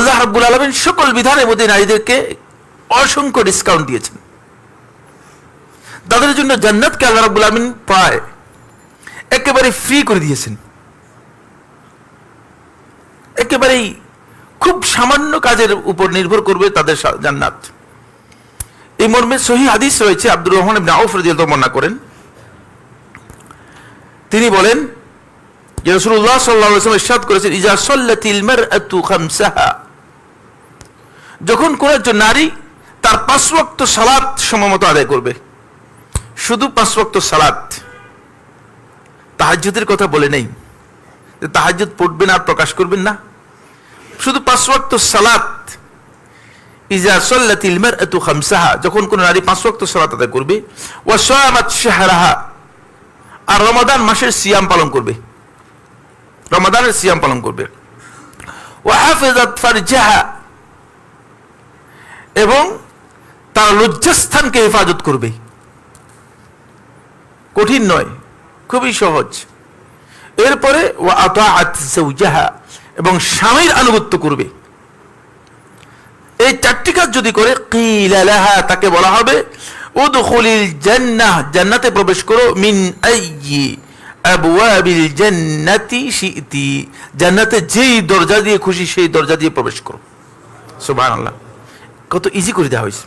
আল্লাহ রাব্বুল আলমিন সকল বিধানের মধ্যে নারীদেরকে অসংখ্য ডিসকাউন্ট দিয়েছেন। তাদের জন্য জান্নাতকে আল্লাহ রাব্বুল আলমিন প্রায় একেবারে ফ্রি করে দিয়েছেন। একেবারেই খুব সামান্য কাজের উপর নির্ভর করবে তাদের জান্নাত। এই মর্মে সহি হাদিস রয়েছে, আব্দুর রহমান ইবনে আউফ রাদিয়াল্লাহু বর্ণনা করেন। তিনি বলেন, যে রাসূলুল্লাহ সাল্লাল্লাহু আলাইহি ওয়াসাল্লাম ইরশাদ করেছেন, ইজা সাল্লাতিল মারআতু খামসাহা। যখন কোন একজন নারী তার পাঁচ ওয়াক্ত সালাত সময়মতো আদায় করবে, শুধু পাঁচ ওয়াক্ত সালাত, তাহাজ্জুদের কথা বলে নেই, যে তাহাজ্জুদ পড়বেন আর প্রকাশ করবেন না। শুধু পাঁচ ওয়াক্ত সালাত, ইজা সাল্লাতিল মারআতু খামসাহা, যখন কোন নারী পাঁচ ওয়াক্ত সালাত আদায় করবে, ওয়া সামাত আর রমাদান মাসের সিয়াম পালন করবে। রমাদানের সিয়াম পালন করবে। ওয়া হাফিজাত এবং তার লজ্জাস্থানকে হেফাজত করবে। কঠিন নয়, খুবই সহজ। এরপরে আতাআত যাওজাহা, এবং স্বামীর আনুগত্য করবে। এই চারটি কাজ যদি করে, কিলা লাহা, তাকে বলা হবে, উদখুলিল জান্নাহ, জান্নাতে প্রবেশ করো, মিন আইয়ি আবওয়াবিল জান্নাতি শিইতি জান্নাতে যেই দরজা দিয়ে খুশি, সেই দরজা দিয়ে প্রবেশ করো। সুবহানাল্লাহ। কত ইজি করে দেওয়া হয়েছে।